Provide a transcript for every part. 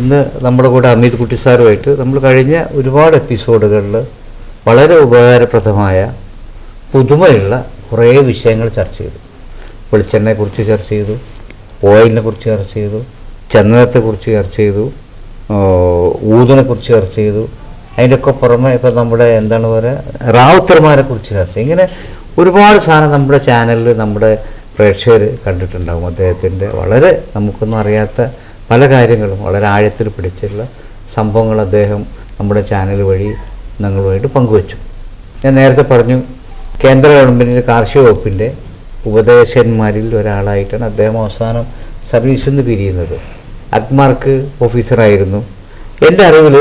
ഇന്ന് നമ്മുടെ കൂടെ അമിത് കുട്ടി സാറുമായിട്ട് നമ്മൾ കഴിഞ്ഞ ഒരുപാട് എപ്പിസോഡുകളിൽ വളരെ ഉപകാരപ്രദമായ പുതുമയുള്ള കുറേ വിഷയങ്ങൾ ചർച്ച ചെയ്തു. വെളിച്ചെണ്ണയെക്കുറിച്ച് ചർച്ച ചെയ്തു ഓയിലിനെ കുറിച്ച് ചർച്ച ചെയ്തു ചന്ദനത്തെക്കുറിച്ച് ചർച്ച ചെയ്തു ഊതിനെക്കുറിച്ച് ചർച്ച ചെയ്തു. അതിന്റെയൊക്കെ പുറമെ ഇപ്പം നമ്മുടെ എന്താണ് പറയുക റാവുത്തർമാരെ കുറിച്ച് ചർച്ച. ഇങ്ങനെ ഒരുപാട് സാധനം നമ്മുടെ ചാനലിൽ നമ്മുടെ പ്രേക്ഷകർ കണ്ടിട്ടുണ്ടാകും അദ്ദേഹത്തിന്റെ വളരെ നമുക്കൊന്നും അറിയാത്ത പല കാര്യങ്ങളും വളരെ ആഴത്തിൽ പിടിച്ചുള്ള സംഭവങ്ങൾ അദ്ദേഹം നമ്മുടെ ചാനൽ വഴി ഞങ്ങളുമായിട്ട് പങ്കുവച്ചു. ഞാൻ നേരത്തെ പറഞ്ഞു കേന്ദ്ര ഗവൺമെന്റിന്റെ കാർഷിക വകുപ്പിന്റെ ഉപദേശന്മാരിൽ ഒരാളായിട്ടാണ് അദ്ദേഹം അവസാനം സർവീസിൽ നിന്ന് പിരിയുന്നത്. അഗ്മാർക്ക് ഓഫീസറായിരുന്നു എന്റെ അറിവിൽ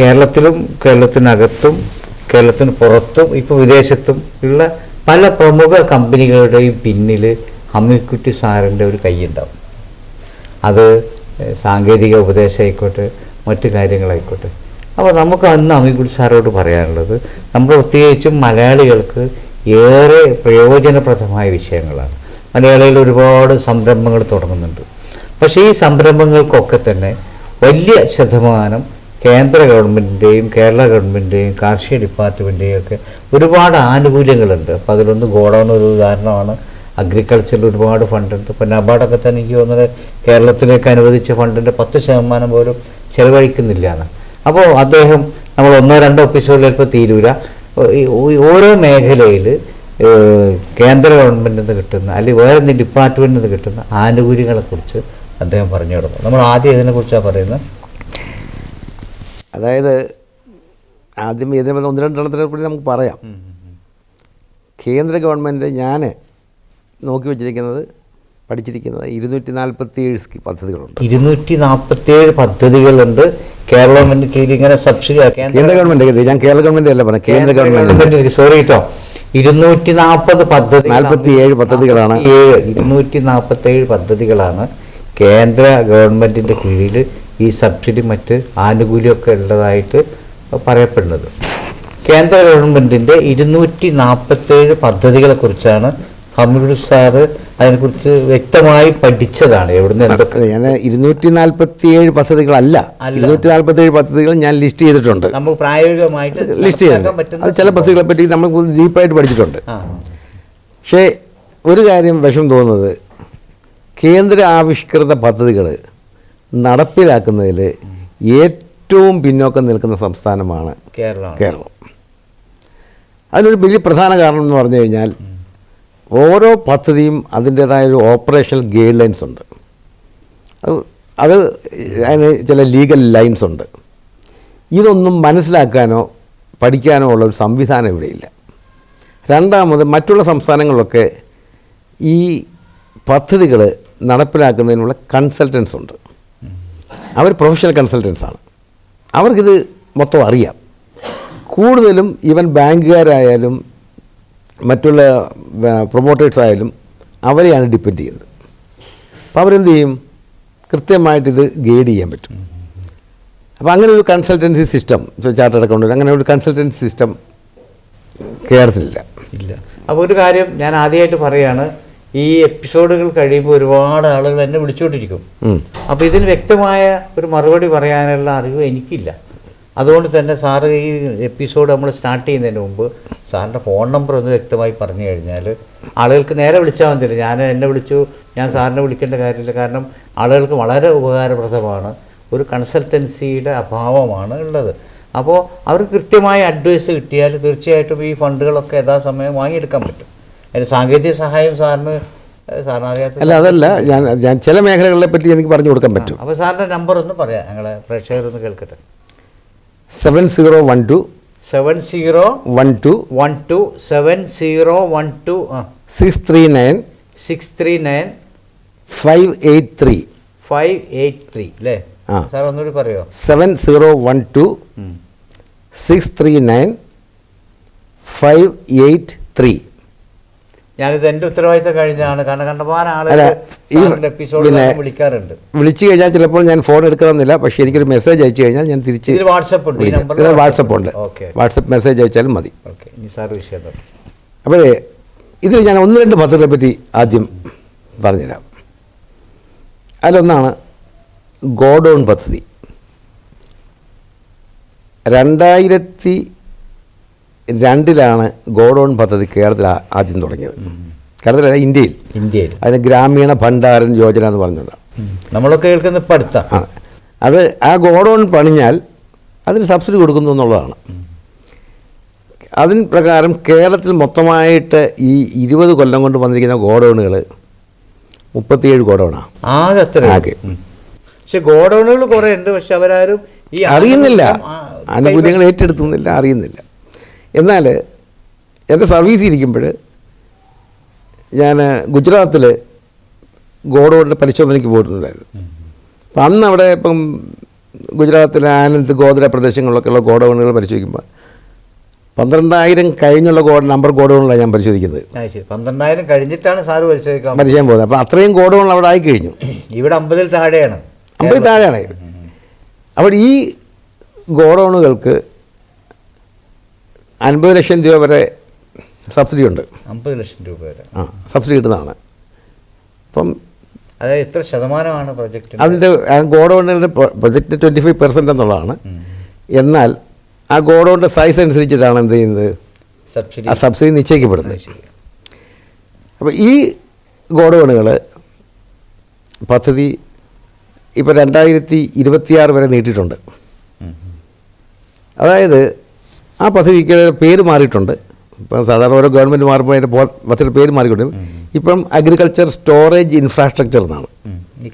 കേരളത്തിലും കേരളത്തിനകത്തും കേരളത്തിന് പുറത്തും ഇപ്പോൾ വിദേശത്തും ഉള്ള പല പ്രമുഖ കമ്പനികളുടെയും പിന്നിൽ ഹമ്മിക്കുറ്റി സാറിന്റെ ഒരു കൈയുണ്ടാവും അത് സാങ്കേതിക ഉപദേശമായിക്കോട്ടെ മറ്റു കാര്യങ്ങളായിക്കോട്ടെ. അപ്പോൾ നമുക്ക് അന്ന് അമികുൽ സാറോട് പറയാനുള്ളത് നമ്മൾ പ്രത്യേകിച്ചും മലയാളികൾക്ക് ഏറെ പ്രയോജനപ്രദമായ വിഷയങ്ങളാണ്. മലയാളികൾ ഒരുപാട് സംരംഭങ്ങൾ തുടങ്ങുന്നുണ്ട്. പക്ഷേ ഈ സംരംഭങ്ങൾക്കൊക്കെ തന്നെ വലിയ ശതമാനം കേന്ദ്ര ഗവൺമെന്റിന്റെയും കേരള ഗവൺമെന്റിന്റെയും കാർഷിക ഡിപ്പാർട്ട്മെന്റിന്റെയും ഒക്കെ ഒരുപാട് ആനുകൂല്യങ്ങളുണ്ട്. അപ്പോൾ അതിലൊന്ന് ഗോഡൗൺ ഒരു ഉദാഹരണമാണ്. അഗ്രികൾച്ചറിൽ ഒരുപാട് ഫണ്ടുണ്ട്. ഇപ്പോൾ നബാർഡൊക്കെ തന്നെ എനിക്ക് തോന്നുന്നത് കേരളത്തിലേക്ക് അനുവദിച്ച ഫണ്ടിന്റെ പത്ത് ശതമാനം പോലും ചെലവഴിക്കുന്നില്ല എന്ന്. അപ്പോൾ അദ്ദേഹം നമ്മൾ ഒന്നോ രണ്ടോ എപ്പിസോഡിൽ ചിലപ്പോൾ തീരൂല. ഈ ഓരോ മേഖലയിൽ കേന്ദ്ര ഗവൺമെന്റിൽ നിന്ന് കിട്ടുന്ന അല്ലെങ്കിൽ വേറെ എന്തെങ്കിലും ഡിപ്പാർട്ട്മെന്റിൽ നിന്ന് കിട്ടുന്ന ആനുകൂല്യങ്ങളെക്കുറിച്ച് അദ്ദേഹം പറഞ്ഞു തുടങ്ങും. നമ്മൾ ആദ്യം ഇതിനെക്കുറിച്ചാണ് പറയുന്നത്? അതായത് ആദ്യം ഇതിനെ ഒന്ന് രണ്ടെണ്ണത്തിനെ കുറിച്ച് നമുക്ക് പറയാം. കേന്ദ്ര ഗവൺമെന്റ് ഞാൻ നോക്കി വച്ചിരിക്കുന്നത് പഠിച്ചിരിക്കുന്നത് ഇരുന്നൂറ്റി നാൽപ്പത്തി ഏഴ് പദ്ധതികളുണ്ട്. ഇരുന്നൂറ്റി നാൽപ്പത്തി ഏഴ് പദ്ധതികളുണ്ട്. കേരള ഗവൺമെന്റ് കീഴിൽ ഇങ്ങനെ സബ്സിഡി കേന്ദ്ര ഗവൺമെന്റ് ഞാൻ കേരള ഗവൺമെന്റ് അല്ല പറഞ്ഞു കേന്ദ്ര ഗവൺമെന്റ്. സോറി കേട്ടോ ഇരുന്നൂറ്റി നാൽപ്പത് പദ്ധതി 47 പദ്ധതികളാണ്. ഇരുന്നൂറ്റി നാൽപ്പത്തി ഏഴ് പദ്ധതികളാണ് കേന്ദ്ര ഗവൺമെന്റിന്റെ കീഴിൽ ഈ സബ്സിഡി മറ്റ് ആനുകൂല്യമൊക്കെ ഉള്ളതായിട്ട് പറയപ്പെടുന്നത്. കേന്ദ്ര ഗവൺമെന്റിന്റെ ഇരുന്നൂറ്റി നാൽപ്പത്തേഴ് പദ്ധതികളെ കുറിച്ചാണ് ഹമീദ് സാറ് അതിനെക്കുറിച്ച് വ്യക്തമായി പഠിച്ചതാണ് എവിടുന്ന് എന്തൊക്കെ ഞാൻ ഇരുന്നൂറ്റി നാൽപ്പത്തി ഏഴ് പദ്ധതികളല്ല. ഇരുന്നൂറ്റി നാൽപ്പത്തി ഏഴ് പദ്ധതികൾ ഞാൻ ലിസ്റ്റ് ചെയ്തിട്ടുണ്ട്. നമുക്ക് പ്രായോഗികമായിട്ട് ലിസ്റ്റ് ചെയ്യാൻ ചെയ്തിട്ടുണ്ട്. അത് ചില പദ്ധതികളെ പറ്റി നമ്മൾ ഡീപ്പായിട്ട് പഠിച്ചിട്ടുണ്ട്. പക്ഷേ ഒരു കാര്യം വിഷം തോന്നുന്നത്. കേന്ദ്ര ആവിഷ്കൃത പദ്ധതികൾ നടപ്പിലാക്കുന്നതിൽ ഏറ്റവും പിന്നോക്കം നിൽക്കുന്ന സംസ്ഥാനമാണ് കേരളം കേരളം. അതിനൊരു വലിയ പ്രധാന കാരണം എന്ന് പറഞ്ഞു കഴിഞ്ഞാൽ ഓരോ പദ്ധതിയും അതിന്റേതായ ഒരു ഓപ്പറേഷണൽ ഗൈഡ് ലൈൻസ് ഉണ്ട്. അത് അത് അതിന് ചില ലീഗൽ ലൈൻസ് ഉണ്ട്. ഇതൊന്നും മനസ്സിലാക്കാനോ പഠിക്കാനോ ഉള്ള ഒരു സംവിധാനം ഇവിടെയില്ല രണ്ടാമത് മറ്റുള്ള സംസ്ഥാനങ്ങളിലൊക്കെ ഈ പദ്ധതികൾ നടപ്പിലാക്കുന്നതിനുള്ള കൺസൾട്ടൻസ് ഉണ്ട്. അവർ പ്രൊഫഷണൽ കൺസൾട്ടൻസ് ആണ്. അവർക്കിത് മൊത്തം അറിയാം. കൂടുതലും ഇവൻ ബാങ്കുകാരായാലും മറ്റുള്ള പ്രൊമോട്ടേഴ്സ് ആയാലും അവരെയാണ് ഡിപ്പെൻഡ് ചെയ്യുന്നത്. അപ്പോൾ അവരെന്ത് ചെയ്യും? ഇത് ഗൈഡ് ചെയ്യാൻ പറ്റും. അപ്പോൾ അങ്ങനെ ഒരു കൺസൾട്ടൻസി സിസ്റ്റം ചാർട്ടേഡ് അക്കൗണ്ടന്റ് അങ്ങനെ ഒരു കൺസൾട്ടൻസി സിസ്റ്റം കേരളത്തിലില്ല. ഇല്ല. അപ്പോൾ ഒരു കാര്യം ഞാൻ ആദ്യമായിട്ട് പറയുകയാണ് ഈ എപ്പിസോഡുകൾ കഴിയുമ്പോൾ ഒരുപാട് ആളുകൾ എന്നെ വിളിച്ചുകൊണ്ടിരിക്കും. അപ്പോൾ ഇതിന് വ്യക്തമായ ഒരു മറുപടി പറയാനുള്ള അറിവ് എനിക്കില്ല. അതുകൊണ്ട് തന്നെ സാറ് ഈ എപ്പിസോഡ് നമ്മൾ സ്റ്റാർട്ട് ചെയ്യുന്നതിന് മുമ്പ് സാറിന്റെ ഫോൺ നമ്പർ ഒന്ന് വ്യക്തമായി പറഞ്ഞു കഴിഞ്ഞാൽ ആളുകൾക്ക് നേരെ വിളിച്ചാൽ മതിയില്ല ഞാൻ എന്നെ വിളിച്ചു ഞാൻ സാറിനെ വിളിക്കേണ്ട കാര്യമില്ല. കാരണം ആളുകൾക്ക് വളരെ ഉപകാരപ്രദമാണ് ഒരു കൺസൾട്ടൻസിയുടെ അഭാവമാണ് ഉള്ളത്. അപ്പോൾ അവർക്ക് കൃത്യമായ അഡ്വൈസ് കിട്ടിയാൽ തീർച്ചയായിട്ടും ഈ ഫണ്ടുകളൊക്കെ യഥാസമയം വാങ്ങിയെടുക്കാൻ പറ്റും. അതിന് സാങ്കേതിക സഹായം സാറിന് അല്ല അതല്ല. ഞാൻ ഞാൻ ചില മേഖലകളെ പറ്റി എനിക്ക് പറഞ്ഞു കൊടുക്കാൻ പറ്റും. അപ്പോൾ സാറിന്റെ നമ്പർ ഒന്ന് പറയാം ഞങ്ങളെ പ്രേക്ഷകരൊന്ന് കേൾക്കട്ടെ. Seven zero one two seven zero one two one two seven zero one two six three nine six three nine five eight three five eight three അല്ലേ? ആ. സാർ ഒന്നുകൂടി പറയോ? Seven zero one two six three nine five eight three ഞാനിത് എന്റെ ഉത്തരവാദിത്തം കഴിഞ്ഞാണ് കാരണം കണ്ടമാനം ആളുകൾ എപ്പിസോഡ് വിളിക്കാറുണ്ട്. വിളിച്ചു കഴിഞ്ഞാൽ ചിലപ്പോൾ ഞാൻ ഫോൺ എടുക്കണമെന്നില്ല. പക്ഷേ എനിക്കൊരു മെസ്സേജ് അയച്ചു കഴിഞ്ഞാൽ ഞാൻ തിരിച്ച് വാട്സപ്പ് ഉണ്ട്. വാട്സപ്പ് ഉണ്ട്. വാട്സപ്പ് മെസ്സേജ് അയച്ചാലും മതി. അപ്പോഴേ ഇതിൽ ഞാൻ ഒന്ന് രണ്ട് പത്രത്തെ പറ്റി ആദ്യം പറഞ്ഞുതരാം. അതിലൊന്നാണ് ഗോഡൗൺ പദ്ധതി. രണ്ടായിരത്തി രണ്ടിലാണ് ഗോഡൗൺ പദ്ധതി കേരളത്തിൽ ആദ്യം തുടങ്ങിയത്. കേരളത്തിലല്ല ഇന്ത്യയിൽ. ഇന്ത്യയിൽ. അതിന് ഗ്രാമീണ ഭണ്ഡാരൻ യോജന എന്ന് പറഞ്ഞിട്ടുണ്ട്. നമ്മളൊക്കെ കേൾക്കുന്ന പഠിത്ത. ആ അത് ആ ഗോഡൗൺ പണിഞ്ഞാൽ അതിന് സബ്സിഡി കൊടുക്കുന്നു എന്നുള്ളതാണ്. അതിന് പ്രകാരം കേരളത്തിൽ മൊത്തമായിട്ട് ഈ ഇരുപത് കൊല്ലം കൊണ്ട് വന്നിരിക്കുന്ന ഗോഡൗണുകൾ മുപ്പത്തിയേഴ് ഗോഡൗണാണ് ആകെ അത്ര ആകെ. പക്ഷെ ഗോഡൗണുകൾ കുറേ ഉണ്ട് പക്ഷെ അവരാരും ഈ അറിയുന്നില്ല. ആനുകൂല്യങ്ങൾ ഏറ്റെടുത്തുന്നില്ല അറിയുന്നില്ല. എന്നാൽ എന്റെ സർവീസ് ഇരിക്കുമ്പോൾ ഞാൻ ഗുജറാത്തിൽ ഗോഡൗണിന്റെ പരിശോധനയ്ക്ക് പോയിട്ടുണ്ടായിരുന്നു. അപ്പം അന്ന് അവിടെ ഇപ്പം ഗുജറാത്തിലെ ആനന്ദ് ഗോദ്ര പ്രദേശങ്ങളിലൊക്കെയുള്ള ഗോഡൗണുകൾ പരിശോധിക്കുമ്പോൾ പന്ത്രണ്ടായിരം കഴിഞ്ഞുള്ള ഗോഡ നമ്പർ ഗോഡൗണുകളാണ് ഞാൻ പരിശോധിക്കുന്നത്. പന്ത്രണ്ടായിരം കഴിഞ്ഞിട്ടാണ് സാറ് പരിശോധിക്കാൻ പരിചയം പോകുന്നത് അപ്പോൾ അത്രയും ഗോഡൗൺ അവിടെ ആയി കഴിഞ്ഞു. ഇവിടെ അമ്പതിൽ താഴെയാണ്. അമ്പതിൽ താഴെയാണ്. അവിടെ അപ്പോൾ ഈ ഗോഡൗണുകൾക്ക് അൻപത് ലക്ഷം രൂപ വരെ സബ്സിഡി ഉണ്ട്. അമ്പത് ലക്ഷം രൂപ വരെ. ആ സബ്സിഡി കിട്ടുന്നതാണ്. അപ്പം അതായത് എത്ര ശതമാനമാണ് പ്രൊജക്റ്റ്? അതിന്റെ ആ ഗോഡൗണിന്റെ പ്രൊജക്റ്റ് ട്വന്റി ഫൈവ് പെർസെന്റ് എന്നുള്ളതാണ് എന്നാൽ ആ ഗോഡൗണിന്റെ സൈസ് അനുസരിച്ചിട്ടാണ് എന്ത് ചെയ്യുന്നത്? സബ്സിഡി. ആ സബ്സിഡി നിശ്ചയിക്കപ്പെടുന്നത്. അപ്പോൾ ഈ ഗോഡൗണുകൾ പദ്ധതി ഇപ്പോൾ രണ്ടായിരത്തി ഇരുപത്തിയാറ് വരെ നീട്ടിയിട്ടുണ്ട്. അതായത് ആ പദ്ധതിക്ക് പേര് മാറിയിട്ടുണ്ട്. ഇപ്പം സാധാരണ ഓരോ ഗവൺമെന്റ് മാറുമ്പോൾ അതിന്റെ പദ്ധതിയുടെ പേര് മാറിക്കൊണ്ട് ഇപ്പം അഗ്രികൾച്ചർ സ്റ്റോറേജ് ഇൻഫ്രാസ്ട്രക്ചർ എന്നാണ്.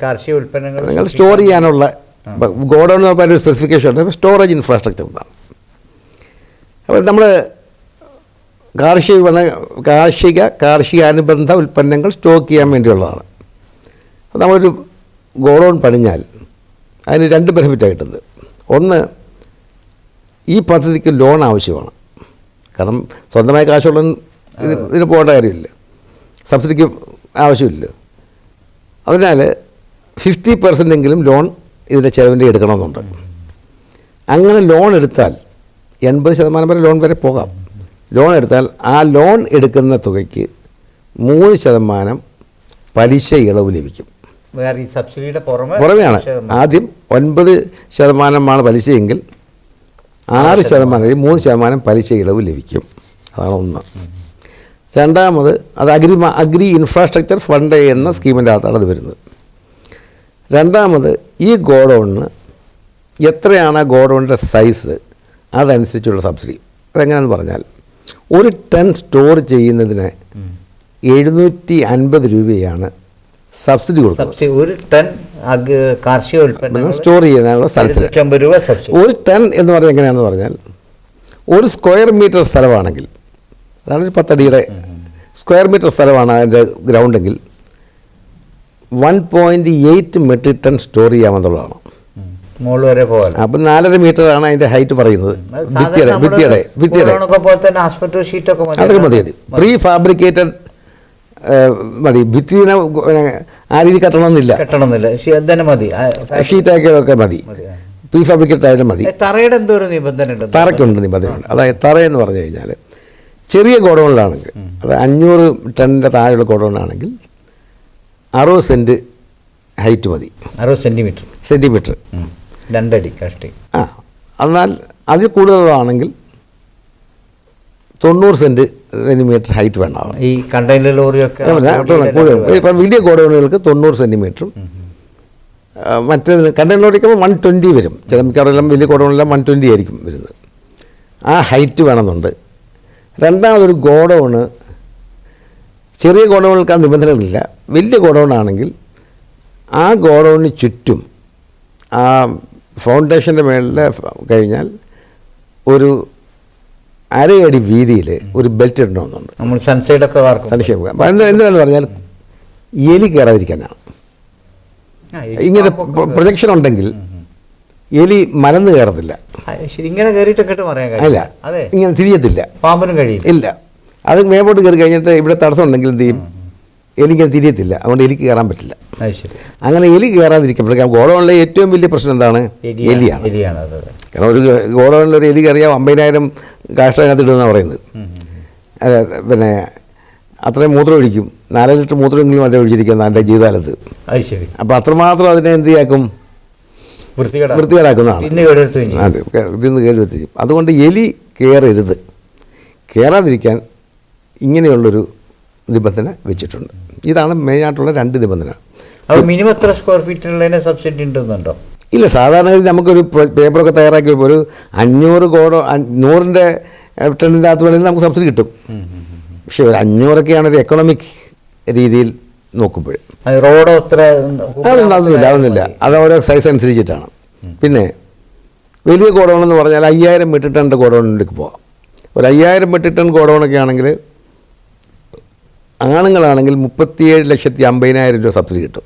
കാർഷിക ഉൽപ്പന്നങ്ങൾ നിങ്ങൾ സ്റ്റോർ ചെയ്യാനുള്ള ഗോഡൗൺ എന്ന് പറഞ്ഞ ഒരു സ്പെസിഫിക്കേഷൻ ഉണ്ട് സ്റ്റോറേജ് ഇൻഫ്രാസ്ട്രക്ചർ എന്നാണ്. അപ്പോൾ നമ്മൾ കാർഷിക വിപണ കാർഷിക കാർഷികാനുബന്ധ ഉൽപ്പന്നങ്ങൾ സ്റ്റോക്ക് ചെയ്യാൻ വേണ്ടിയുള്ളതാണ്. നമ്മളൊരു ഗോഡൗൺ പണിഞ്ഞാൽ അതിന് രണ്ട് ബെനിഫിറ്റാണ് കിട്ടുന്നത് ഒന്ന് ഈ പദ്ധതിക്ക് ലോൺ ആവശ്യമാണ്. കാരണം സ്വന്തമായി കാശുള്ള ഇത് ഇതിന് പോകേണ്ട കാര്യമില്ല. സബ്സിഡിക്ക് ആവശ്യമില്ല. അതിനാൽ ഫിഫ്റ്റി പെർസെന്റ് എങ്കിലും ലോൺ ഇതിന്റെ ചിലവിന്റെ എടുക്കണമെന്നുണ്ട്. അങ്ങനെ ലോൺ എടുത്താൽ എൺപത് ശതമാനം വരെ ലോൺ വരെ പോകാം. ലോൺ എടുത്താൽ ആ ലോൺ എടുക്കുന്ന തുകയ്ക്ക് മൂന്ന് ശതമാനം പലിശ ഇളവ് ലഭിക്കും. വേറെ ഈ സബ്സിഡിയുടെ പുറമെ പുറമെയാണ്. ആദ്യം ഒൻപത് ശതമാനമാണ് പലിശയെങ്കിൽ ആറ് ശതമാനം. ഈ മൂന്ന് ശതമാനം പലിശ ഇളവ് ലഭിക്കും. അതാണ് ഒന്ന്. രണ്ടാമത് അത് അഗ്രി അഗ്രി ഇൻഫ്രാസ്ട്രക്ചർ ഫണ്ട് എന്ന സ്കീമിന്റെ അകത്താണ് അത് വരുന്നത്. രണ്ടാമത് ഈ ഗോഡൗണിന് എത്രയാണ് ആ ഗോഡൗണിന്റെ സൈസ്? അതനുസരിച്ചുള്ള സബ്സിഡി. അതെങ്ങനെയാണെന്ന് പറഞ്ഞാൽ ഒരു ടൺ സ്റ്റോർ ചെയ്യുന്നതിന് എഴുന്നൂറ്റി അൻപത് രൂപയാണ് സബ്സിഡി സബ്സിഡി ഒരു ടൺ അഗ് കാർഷിക ഉൽപ്പന്നങ്ങൾ സ്റ്റോർ ചെയ്യുന്നതിനുള്ള സ്ഥലത്തിന്. ഇരുന്നൂറ്റമ്പത് രൂപ സബ്സിഡി ഒരു ടൺ എന്ന് പറഞ്ഞാൽ എങ്ങനെയാണെന്ന് പറഞ്ഞാൽ ഒരു സ്ക്വയർ മീറ്റർ സ്ഥലമാണെങ്കിൽ അതാണ് ഒരു പത്തടിയുടെ സ്ക്വയർ മീറ്റർ സ്ഥലമാണ് അതിന്റെ ഗ്രൗണ്ടെങ്കിൽ one point eight metric ton store ചെയ്യാമെന്നുള്ളതാണ്. മുകളിൽ വരെ പോകാലോ. അപ്പം നാലര മീറ്ററാണ് അതിന്റെ ഹൈറ്റ് പറയുന്നത്. ഭിത്തിയുടെ ഭിത്തിയുടെ ഭിത്തിയുടെ. അതൊക്കെ മതി മതി. പ്രീ ഫാബ്രിക്കേറ്റഡ് മതി. ഭിത്തിനെ ആ രീതി കെട്ടണമെന്നില്ല. കെട്ടണമെന്നില്ല. തന്നെ മതി. പ്രീ ഫാബ്രിക്കറ്റ് ആയാലും മതി. തറയുടെ എന്തോ ഒരു നിബന്ധന തറയ്ക്കുണ്ട് നിബന്ധനയുണ്ട്. അതായത് തറയെന്ന് പറഞ്ഞു കഴിഞ്ഞാൽ ചെറിയ ഗോഡൗണിലാണെങ്കിൽ അത് അഞ്ഞൂറ് ടണ്ണിന്റെ താഴെയുള്ള ഗോഡൗണിലാണെങ്കിൽ അറുപത് സെന്റ് ഹൈറ്റ് മതി. അറുപത് സെന്റിമീറ്റർ സെന്റിമീറ്റർ രണ്ടടി കഷ്ടി. ആ എന്നാൽ അതിൽ കൂടുതലാണെങ്കിൽ തൊണ്ണൂറ് സെന്റ് സെന്റിമീറ്റർ ഹൈറ്റ് വേണം. ഈ കണ്ടെയ്നർ ലോറിയൊക്കെ ഇപ്പം വലിയ ഗോഡൗണുകൾക്ക് തൊണ്ണൂറ് സെന്റിമീറ്ററും മറ്റേതിന് കണ്ടെയ്നറിലേക്ക് വൺ ട്വന്റി വരും. ചില മിക്കവാറും വലിയ ഗോഡൗണെല്ലാം വൺ ട്വന്റി ആയിരിക്കും വരുന്നത്. ആ ഹൈറ്റ് വേണമെന്നുണ്ട്. രണ്ടാമതൊരു ഗോഡൗണ് ചെറിയ ഗോഡൗണുകൾക്ക് ആ നിബന്ധനകളില്ല. വലിയ ഗോഡൗൺ ആണെങ്കിൽ ആ ഗോഡൗണിന് ചുറ്റും ആ ഫൗണ്ടേഷന്റെ മേളിൽ കഴിഞ്ഞാൽ ഒരു അരയടി വീതിയിൽ ഒരു ബെൽറ്റ് ഇടണമെന്നുണ്ട്. നമ്മൾ സൺസൈഡൊക്കെ എന്ത് എന്തിനാന്ന് പറഞ്ഞാൽ എലി കയറാതിരിക്കാനാണ് ഇങ്ങനെ പ്രൊജക്ഷൻ ഉണ്ടെങ്കിൽ എലി മലന്ന് കയറത്തില്ല. ഇങ്ങനെ അല്ല കഴിയും അതെ. ഇങ്ങനെ തിരിയത്തില്ല. പാമ്പിനും കഴിയില്ല. ഇല്ല. അത് മേമ്പോട്ട് കയറി കഴിഞ്ഞിട്ട് ഇവിടെ തടസ്സം ഉണ്ടെങ്കിൽ എന്ത് ചെയ്യും? എലി ഇങ്ങനെ തിരിയത്തില്ല. അതുകൊണ്ട് എലിക്ക് കയറാൻ പറ്റില്ല. അങ്ങനെ എലി കയറാതിരിക്കുമ്പോഴേക്കും ഗോഡൗണിലെ ഏറ്റവും വലിയ പ്രശ്നം എന്താണ്? എലിയാണ്. കാരണം ഒരു ഗോഡൗണിൽ ഒരു എലി കയറിയാൽ അമ്പതിനായിരം കാഷ്ട അതിനകത്ത് ഇടുമെന്നാണ് പറയുന്നത് അതെ പിന്നെ അത്രയും മൂത്രം ഒഴിക്കും. നാല് ലിറ്റർ മൂത്രമെങ്കിലും അതിനെ ഒഴിച്ചിരിക്കുന്ന എന്റെ ജീവിതകാലത്ത്. അപ്പോൾ അത്രമാത്രം അതിനെ എന്ത് ചെയ്യാക്കും? വൃത്തികേടാ വൃത്തികേടാക്കുന്നതാണ്. അതെ ഇതിന്ന് കേടുവത്തി അതുകൊണ്ട് എലി കയറരുത് കയറാതിരിക്കാൻ ഇങ്ങനെയുള്ളൊരു നിബന്ധന വെച്ചിട്ടുണ്ട്. ഇതാണ് മെയിനായിട്ടുള്ള രണ്ട് നിബന്ധന. അപ്പോൾ മിനിമം എത്ര സ്ക്വയർ ഫീറ്റിനുള്ളതിന് സബ്സിഡി ഉണ്ടെന്നുണ്ടോ? ഇല്ല സാധാരണഗതി നമുക്കൊരു പേപ്പറൊക്കെ തയ്യാറാക്കി ഒരു അഞ്ഞൂറ് കോടോ നൂറിന്റെ ടെണ്ണിന്റെ അകത്ത് വേണമെങ്കിൽ നമുക്ക് സബ്സിഡി കിട്ടും. പക്ഷേ ഒരു അഞ്ഞൂറൊക്കെയാണ് ഒരു എക്കണോമിക് രീതിയിൽ നോക്കുമ്പോൾ. റോഡോ അത്ര അതൊന്നും അതൊന്നുമില്ല അതൊന്നുമില്ല. അത് ഓരോ സൈസ് അനുസരിച്ചിട്ടാണ്. പിന്നെ വലിയ ഗോഡൗൺ എന്ന് പറഞ്ഞാൽ അയ്യായിരം മെട്രിക് ടണ്ണിന്റെ ഗോഡൗണിലേക്ക് പോകാം ഒരു അയ്യായിരം മെട്രിക് ടൺ ഗോഡൗണൊക്കെ ആണെങ്കിൽ ആണുങ്ങളാണെങ്കിൽ മുപ്പത്തിയേഴ് ലക്ഷത്തി അമ്പതിനായിരം രൂപ സബ്സിഡി കിട്ടും.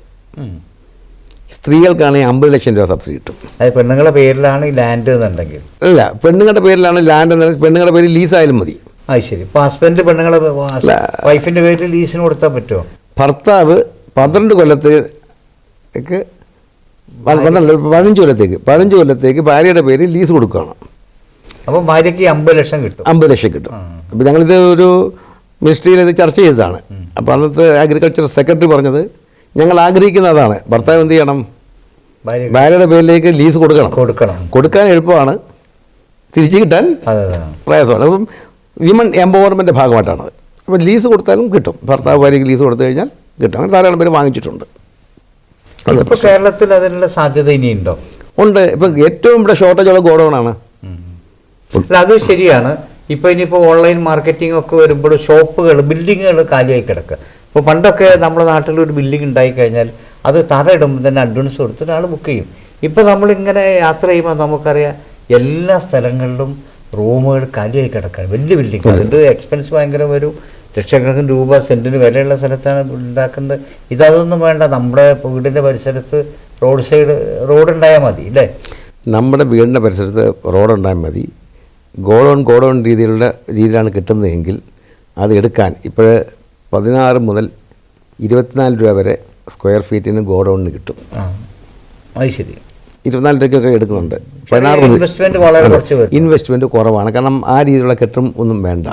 സ്ത്രീകൾക്കാണെങ്കിൽ അമ്പത് ലക്ഷം രൂപ സബ്സിഡി കിട്ടും. അത് പെണ്ണുങ്ങളുടെ പേരിലാണ് ഈ ലാൻഡ് എന്നുണ്ടെങ്കിൽ. അല്ല പെണ്ണുങ്ങളുടെ പേരിലാണ് ലാൻഡ് എന്നുണ്ടെങ്കിൽ പെണ്ണുങ്ങളുടെ പേരിൽ ലീസായാലും മതി. അത് ശരി. ഇപ്പോൾ ഹസ്ബൻഡ് പെണ്ണുങ്ങളെ. വൈഫിന്റെ പേരിൽ ലീസിന് കൊടുത്താൽ പറ്റുമോ? ഭർത്താവ് പന്ത്രണ്ട് കൊല്ലത്തേക്ക് പന്ത്രണ്ട് പതിനഞ്ച് കൊല്ലത്തേക്ക് പതിനഞ്ച് കൊല്ലത്തേക്ക് ഭാര്യയുടെ പേരിൽ ലീസ് കൊടുക്കുകയാണ്. അപ്പോൾ ഭാര്യയ്ക്ക് അമ്പത് ലക്ഷം കിട്ടും. അമ്പത് ലക്ഷം കിട്ടും. അപ്പോൾ ഞങ്ങളിത് ഒരു മിനിസ്ട്രിയിൽ ഇത് ചർച്ച ചെയ്തതാണ്. അപ്പോൾ അന്നത്തെ അഗ്രികൾച്ചർ സെക്രട്ടറി പറഞ്ഞത് ഞങ്ങൾ ആഗ്രഹിക്കുന്ന അതാണ്. ഭർത്താവ് എന്ത് ചെയ്യണം? ഭാര്യ ഭാര്യയുടെ പേരിലേക്ക് ലീസ് കൊടുക്കണം. കൊടുക്കണം. കൊടുക്കാൻ എളുപ്പമാണ്. തിരിച്ചു കിട്ടാൻ പ്രയാസമാണ്. അപ്പം വിമൻ എംപവർമെന്റെ ഭാഗമായിട്ടാണത്. അപ്പോൾ ലീസ് കൊടുത്താലും കിട്ടും. ഭർത്താവ് ഭാര്യയ്ക്ക് ലീസ് കൊടുത്തു കഴിഞ്ഞാൽ കിട്ടും. അങ്ങനെ ധാരാളം പേര് വാങ്ങിച്ചിട്ടുണ്ട്. ഇപ്പോൾ കേരളത്തിൽ അതിനുള്ള സാധ്യത ഇനിയുണ്ടോ? ഉണ്ട്. ഇപ്പം ഏറ്റവും ഇവിടെ ഷോർട്ടേജ് ഉള്ള ഗോഡൗണാണ്. ആണ് അത് ശരിയാണ്. ഇപ്പോൾ ഇനിയിപ്പോൾ ഓൺലൈൻ മാർക്കറ്റിംഗ് ഒക്കെ വരുമ്പോൾ ഷോപ്പുകൾ ബിൽഡിങ്ങുകൾ കാലിയായി കിടക്കുക ഇപ്പോൾ പണ്ടൊക്കെ നമ്മുടെ നാട്ടിൽ ഒരു ബിൽഡിംഗ് ഉണ്ടായി കഴിഞ്ഞാൽ അത് തറ ഇടുമ്പോൾ തന്നെ അഡ്വാൻസ് കൊടുത്ത് ഒരാൾ ബുക്ക് ചെയ്യും. ഇപ്പോൾ നമ്മളിങ്ങനെ യാത്ര ചെയ്യുമ്പോൾ നമുക്കറിയാം എല്ലാ സ്ഥലങ്ങളിലും റൂമുകൾ കാലിയായി കിടക്കുകയാണ് വലിയ ബിൽഡിംഗ് അതിന്റെ എക്സ്പെൻസ് ഭയങ്കര വരും. ലക്ഷക്കണക്കിന് രൂപ സെന്റിന് വിലയുള്ള സ്ഥലത്താണ് ഉണ്ടാക്കുന്നത്. ഇതൊന്നും വേണ്ട. നമ്മുടെ വീടിന്റെ പരിസരത്ത് റോഡ് സൈഡ് റോഡ് ഉണ്ടായാൽ മതി അല്ലേ? നമ്മുടെ വീടിന്റെ പരിസരത്ത് റോഡ് ഉണ്ടായാൽ മതി. ഗോഡൗൺ ഗോഡൗൺ രീതിയിലുള്ള രീതിയിലാണ് കിട്ടുന്നതെങ്കിൽ അത് എടുക്കാൻ ഇപ്പോൾ പതിനാറ് മുതൽ ഇരുപത്തിനാല് രൂപ വരെ സ്ക്വയർ ഫീറ്റിന് ഗോഡൗണിന് കിട്ടും. അത് ശരി. ഇരുപത്തിനാല് രൂപയ്ക്കൊക്കെ എടുക്കുന്നുണ്ട്. പതിനാറ് ഇൻവെസ്റ്റ്മെന്റ് വളരെ വരും ഇൻവെസ്റ്റ്മെന്റ് കുറവാണ്. കാരണം ആ രീതിയിലുള്ള കെട്ടും ഒന്നും വേണ്ട.